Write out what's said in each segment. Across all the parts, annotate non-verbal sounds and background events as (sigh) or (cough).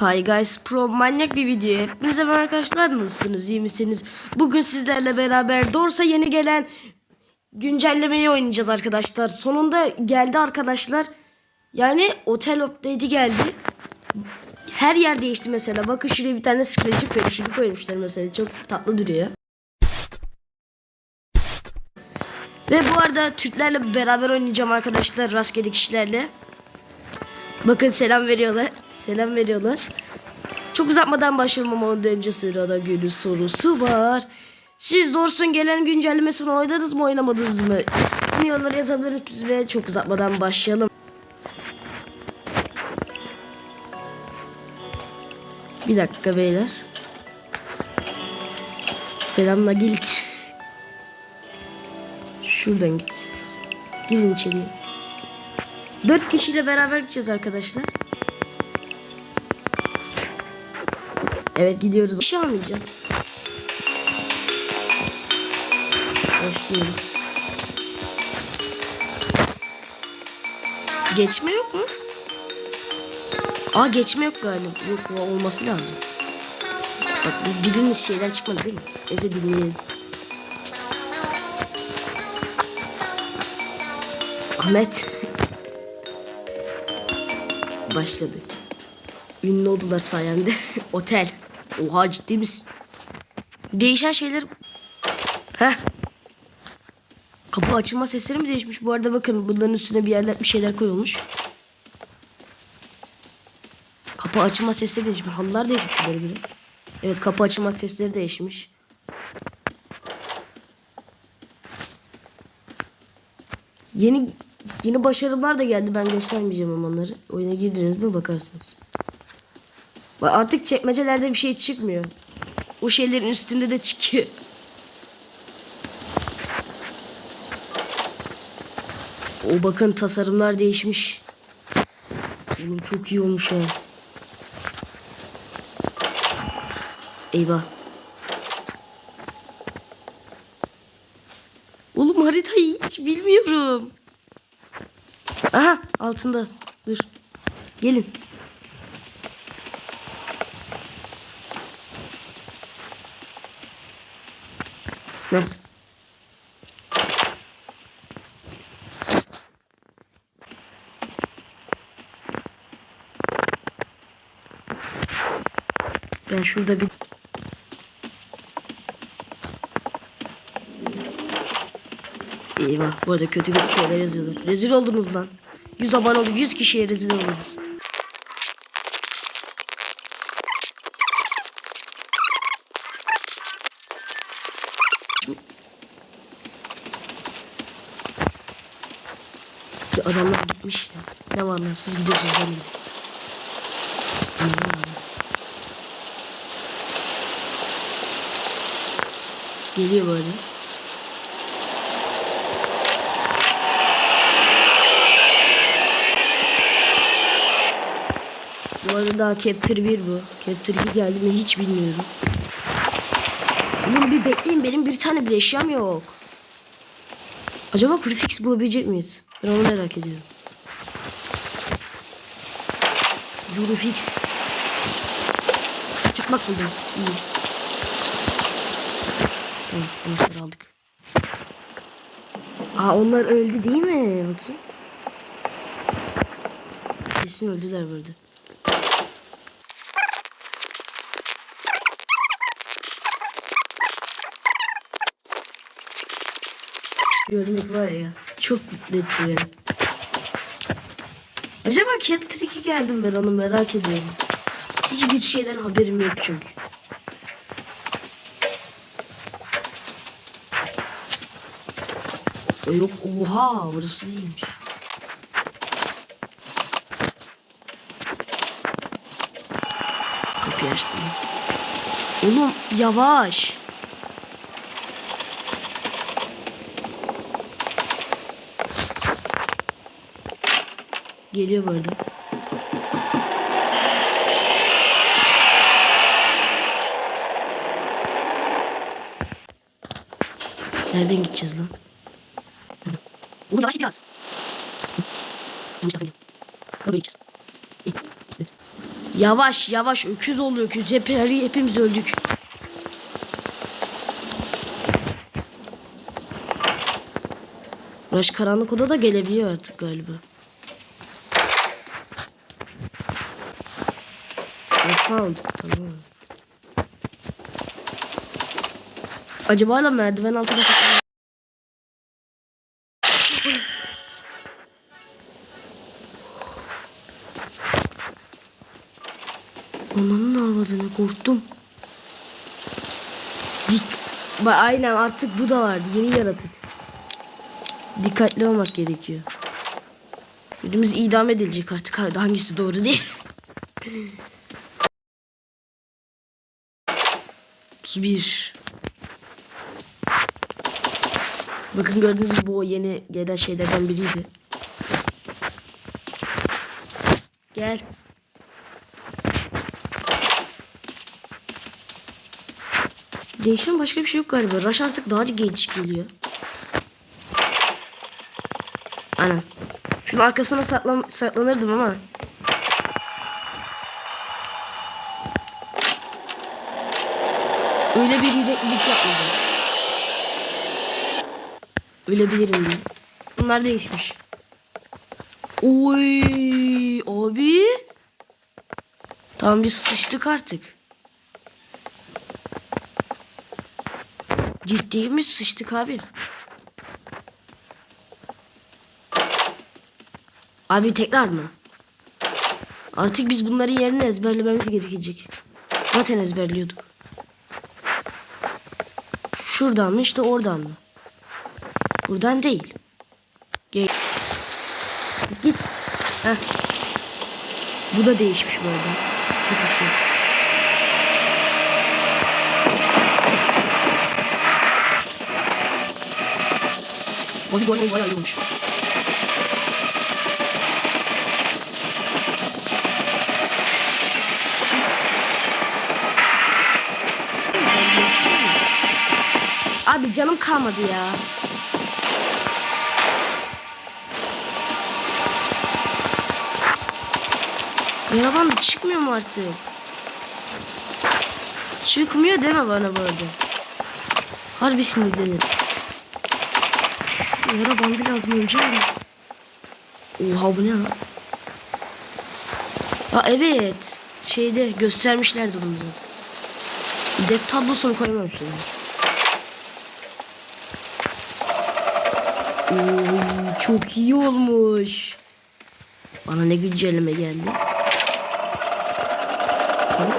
Hi guys pro manyak bir video. Hepinize merhaba arkadaşlar nasılsınız iyi misiniz? Bugün sizlerle beraber Dorsa yeni gelen güncellemeyi oynayacağız arkadaşlar. Sonunda geldi arkadaşlar. Yani otel update'i geldi. Her yer değişti mesela. Bakın şuraya bir tane scratch'i koymuşlar, koymuşlar mesela. Çok tatlı duruyor. Ve bu arada Türklerle beraber oynayacağım arkadaşlar rastgele kişilerle. Bakın selam veriyorlar. Selam veriyorlar. Çok uzatmadan başlayalım ama ondan önce sırada günün sorusu var. Siz Dors'un gelen güncellemesini oynadınız mı oynamadınız mı? Bunu yorumlara yazabilirsiniz ve çok uzatmadan başlayalım. Bir dakika beyler. Selamla git. Şuradan gideceğiz. Girin içeriye. Dört kişiyle beraber gideceğiz arkadaşlar. Evet gidiyoruz. Bir şey almayacağım. Başlıyoruz. Geçme yok mu? Aa geçme yok galiba. Yok olması lazım. Bak bu birinin şeyden çıkmadı değil mi? Eze dinleyelim. Ahmet. Başladı. Ünlü oldular sayende. (laughs) Otel. Oha ciddi misin? Değişen şeyler... Heh. Kapı açılma sesleri mi değişmiş? Bu arada bakın bunların üstüne bir yerler bir şeyler koyulmuş. Kapı açılma sesleri değişmiş. Halılar değişmiş böyle biri. Evet kapı açılma sesleri değişmiş. Yeni yeni başarılar da geldi. Ben göstermeyeceğim ama onları. Oyuna girdiniz mi bakarsınız. Bak Artık çekmecelerde bir şey çıkmıyor. O şeylerin üstünde de çıkıyor. O bakın tasarımlar değişmiş. Oğlum çok iyi olmuş ha. Eyvah. Oğlum haritayı hiç bilmiyorum. Aha altında. Dur. Gelin. Ne? Ben şurada bir Eyvah bu arada kötü kötü şeyler yazıyorlar. Rezil oldunuz lan. 100 abone oldu 100 kişiye rezil oldunuz. Ya adamlar gitmiş ya. Ne var lan siz gidiyorsunuz ben gidiyorum. Geliyor böyle. Arada daha Capture 1 bu. Capture 2 geldi mi hiç bilmiyorum. Oğlum bir bekleyin benim bir tane bile eşyam yok. Acaba prefix bulabilecek miyiz? Ben onu merak ediyorum. Prefix. Çakmak buldum. İyi. Tamam anahtarı aldık. Aa onlar öldü değil mi? Bakayım. Kesin öldüler burada. Görmek var ya. Çok mutlu. Acaba Cat Trick'e geldim ben onu merak ediyorum. Hiçbir şeyden haberim yok çünkü. E yok oha burası değilmiş. Kapıyı açtım. Oğlum yavaş. Geliyor bu arada. Nereden gideceğiz lan? Oğlum yavaş biraz. Yanlış. İyi. Evet. Yavaş yavaş öküz oldu öküz. Hep, hepimiz öldük. Baş karanlık oda da gelebiliyor artık galiba. Found. Tamam. Acaba hala merdiven altında saklanıyor. Ananın avradını korktum. Dik. Ba aynen artık bu da vardı. Yeni yaratık. Dikkatli olmak gerekiyor. Birimiz idam edilecek artık. Hangisi doğru diye. 31. Bakın gördüğünüz gibi bu yeni gelen şeylerden biriydi. Gel. Değişen başka bir şey yok galiba. Rush artık daha genç geliyor. Aynen. Şunun arkasına saklan saklanırdım ama. Öyle bir iyilik yapmayacağım. Ölebilirim diye. Bunlar değişmiş. Oy abi. Tamam biz sıçtık artık. Mi sıçtık abi? Abi tekrar mı? Artık biz bunların yerini ezberlememiz gerekecek. Zaten ezberliyorduk. Şuradan mı işte oradan mı? Buradan değil. Gel. Git. Heh. Bu da değişmiş arada. Çıkışı. Oy oy oy bayağı iyi olmuş. Abi canım kalmadı ya. Yaraban çıkmıyor mu artık? Çıkmıyor deme bana bu arada. Harbi sinirlenir. Yara bandı lazım önce ama. Oha bu ne lan? Ha evet. Şeyde göstermişlerdi bunu zaten. Dep tablosunu koymamışlar. Oy çok iyi olmuş. Bana ne güncelleme geldi. Tamam.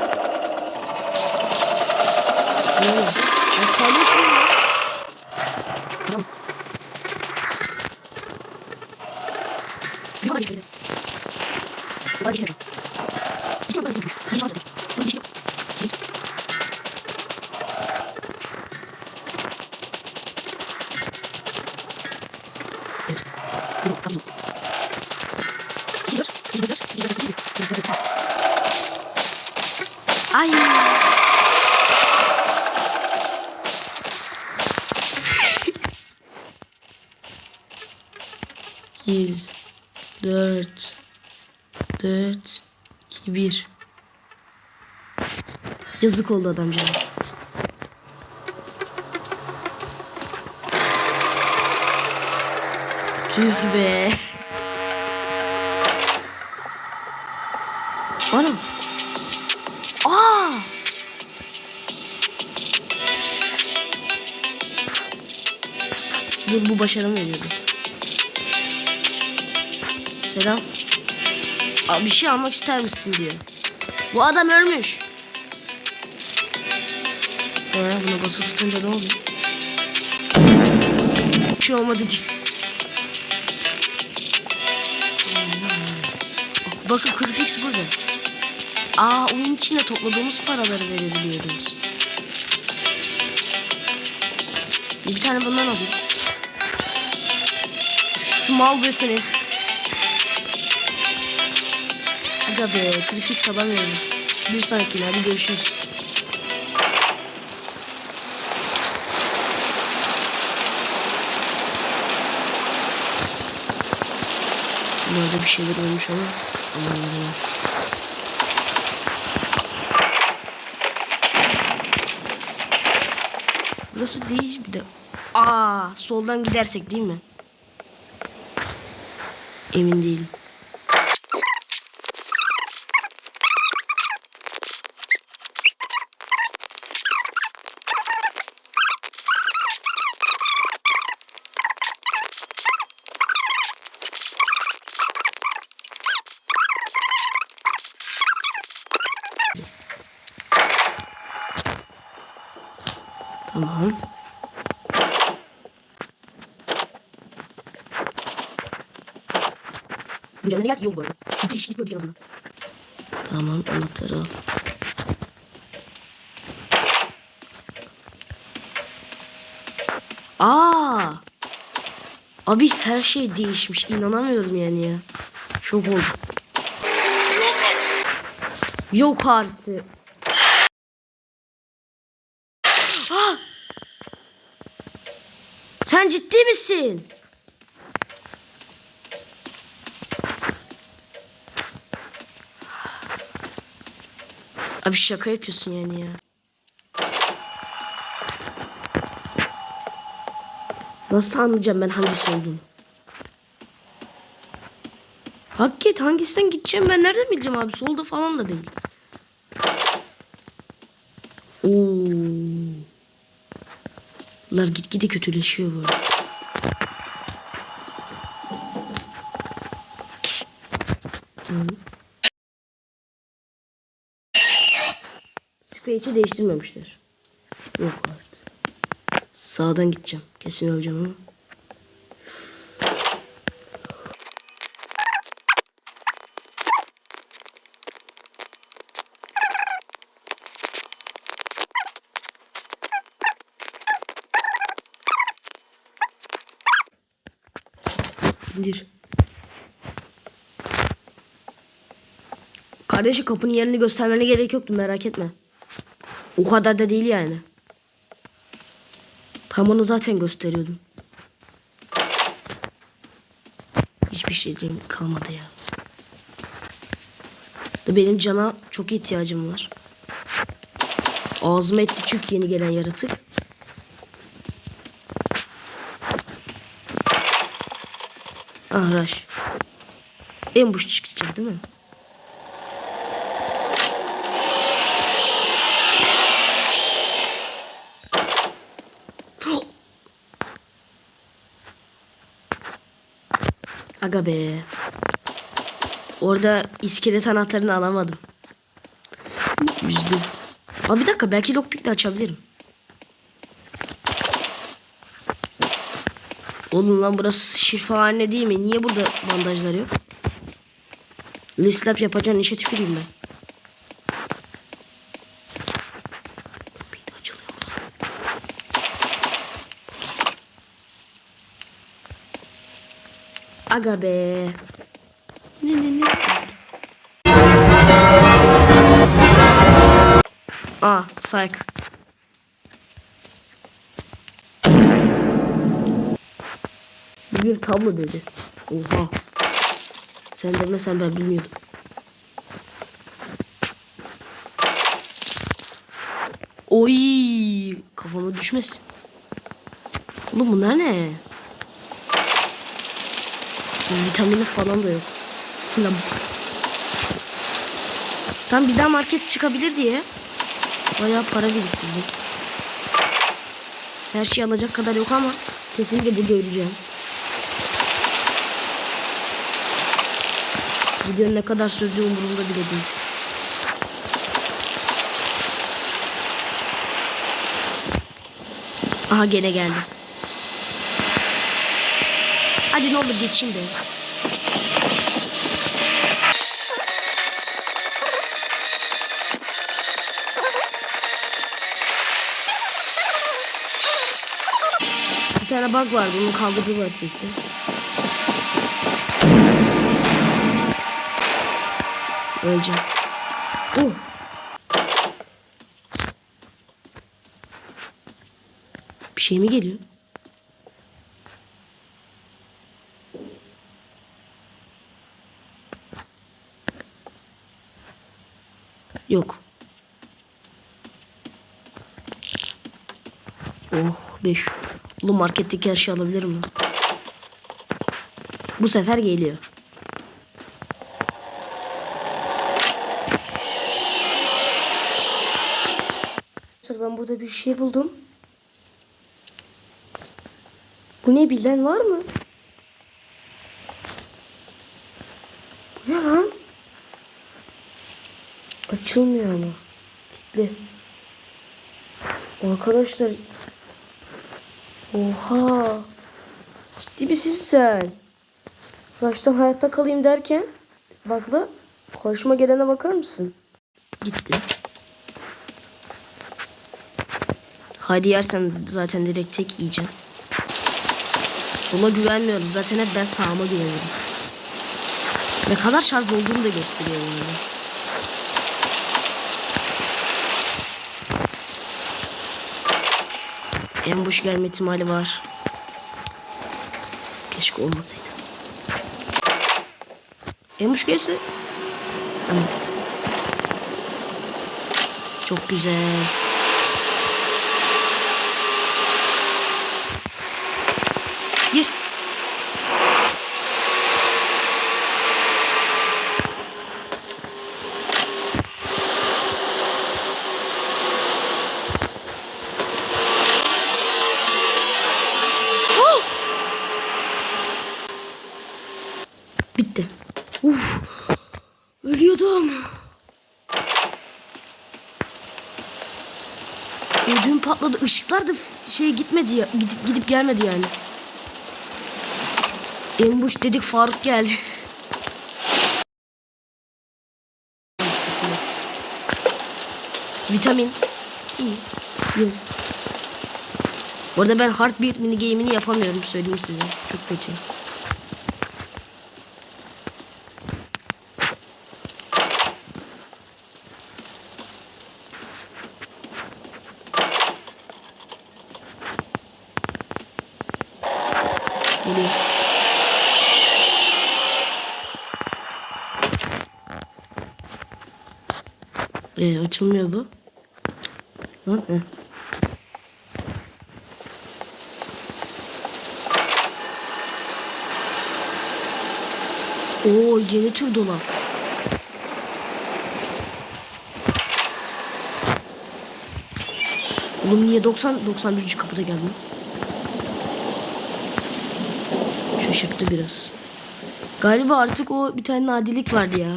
Ay. Yüz, dört, dört, iki, bir. Yazık oldu adamcağız. Tüh be. Ana. Aa! Dur bu başarımı veriyordu. Selam. Aa, bir şey almak ister misin diyor. Bu adam ölmüş. Ee, buna basılı tutunca ne oluyor? Bir şey olmadı diyor. Bakın Kırfix burada. Aa oyun içinde topladığımız paraları verebiliyoruz. Bir tane bundan alayım. Small business. Aga be Kırfix alamıyorum. Bir sonrakine hadi görüşürüz. Nerede bir şeyler olmuş ama anlamadım. Burası değil bir de. Aa, soldan gidersek değil mi? Emin değilim. Tamam. Güncelleme geldi yok bu arada. Bir değişiklik gördük en azından. Tamam anahtarı al. Aa! Abi her şey değişmiş. İnanamıyorum yani ya. Şok oldum. Yok artık. Sen ciddi misin? Abi şaka yapıyorsun yani ya. Nasıl anlayacağım ben hangisi olduğunu? Hakikaten hangisinden gideceğim ben nereden bileceğim abi? Solda falan da değil. Oo. Bunlar gitgide kötüleşiyor böyle. Scratch'i değiştirmemişler. Yok artık. Sağdan gideceğim. Kesin öleceğim ama. Kardeşi kapının yerini göstermene gerek yoktu merak etme. O kadar da değil yani. Tam onu zaten gösteriyordum. Hiçbir şeyim kalmadı ya. Da benim cana çok ihtiyacım var. Ağzıma etti çünkü yeni gelen yaratık. Ah Rush. En boş çıkacak değil mi? Aga be. Orada iskelet anahtarını alamadım. Üzdü. Abi bir dakika belki lockpick de açabilirim. Oğlum lan burası şifahane değil mi? Niye burada bandajlar yok? Lislap yapacağın işe tüküreyim ben. Aga be. Ne ne ne? Aa, psych. Bu bir tablo dedi. Oha. Sen demesen ben bilmiyordum. Oy, kafama düşmesin. Oğlum bunlar ne? Vitamini falan da yok. Flam. Tam bir daha market çıkabilir diye bayağı para biriktirdim. Her şeyi alacak kadar yok ama kesinlikle burada öleceğim. Videonun ne kadar sürdüğü umurumda bile değil. Aha gene geldi. Hadi ne olur geçeyim de. Bir tane bug vardı onu kaldırdılar kesin. Öleceğim. Oh. Bir şey mi geliyor? Yok. Oh 5. Oğlum marketteki her şeyi alabilirim lan. Bu sefer geliyor. Ben burada bir şey buldum. Bu ne bilen var mı? Bu ne lan? Açılmıyor ama. Kilitli. Arkadaşlar. Oha. Ciddi misin sen? Flash'tan hayatta kalayım derken. Bak la. Karşıma gelene bakar mısın? Gitti. Hadi yersen zaten direkt tek yiyeceğim. Sola güvenmiyoruz. Zaten hep ben sağıma güveniyorum. Ne kadar şarj olduğunu da gösteriyor yani. Ambush gelme ihtimali var. Keşke olmasaydı. Ambush gelse. Tamam. Çok güzel. F- şey gitmedi ya. Gidip gidip gelmedi yani. Embuş dedik Faruk geldi. Vitamin. İyi. Yes. Bu arada ben Heartbeat mini game'ini yapamıyorum söyleyeyim size. Çok kötü. Geliyor. Ee, açılmıyor bu. Lan, he. Oo yeni tür dolap. Oğlum niye 90 91. kapıda geldim? Şaşırttı biraz. Galiba artık o bir tane nadilik vardı ya.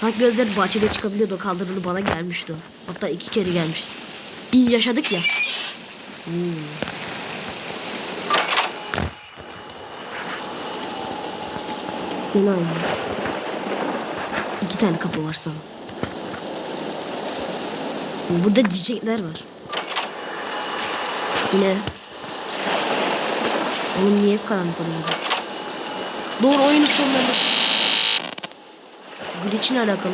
Sanki gözleri bahçede çıkabiliyordu. Kaldırılı bana gelmişti o. Hatta iki kere gelmiş. İyi yaşadık ya. Hmm. Yine aynı. İki tane kapı var sana. Burada çiçekler var. Yine. Oğlum niye hep karanlık oluyor? Doğru oyunun sonlarında. Glitch'in alakalı.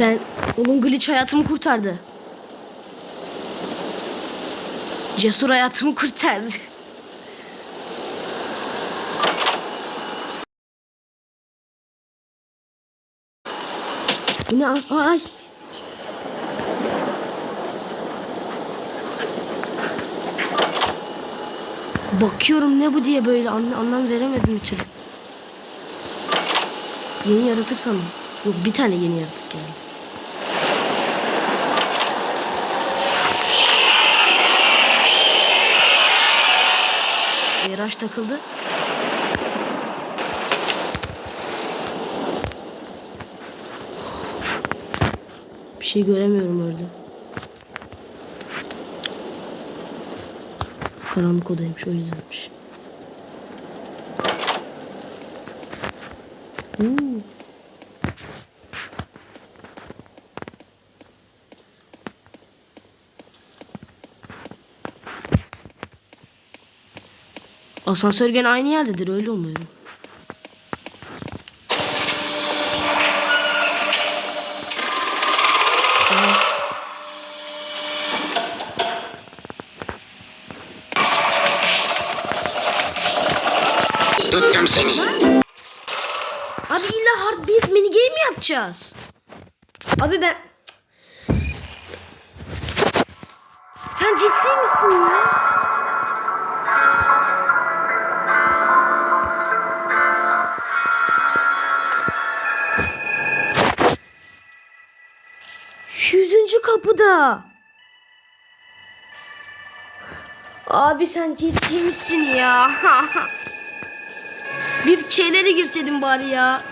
Ben onun glitch hayatımı kurtardı. Cesur hayatımı kurtardı. (laughs) Bu ne? Ay. Bakıyorum ne bu diye böyle anlam, anlam veremedim bir türlü. Yeni yaratık sanırım. Yok bir tane yeni yaratık geldi. Yaraş takıldı. Bir şey göremiyorum orada. Karanlık odaymış o yüzdenmiş. Oo. Asansör gene aynı yerdedir öyle umuyorum. Abi illa hard bir mini game mi yapacağız? Abi ben Sen ciddi misin ya? Yüzüncü kapıda. Abi sen ciddi misin ya? (laughs) Bir kelleri girseydin bari ya.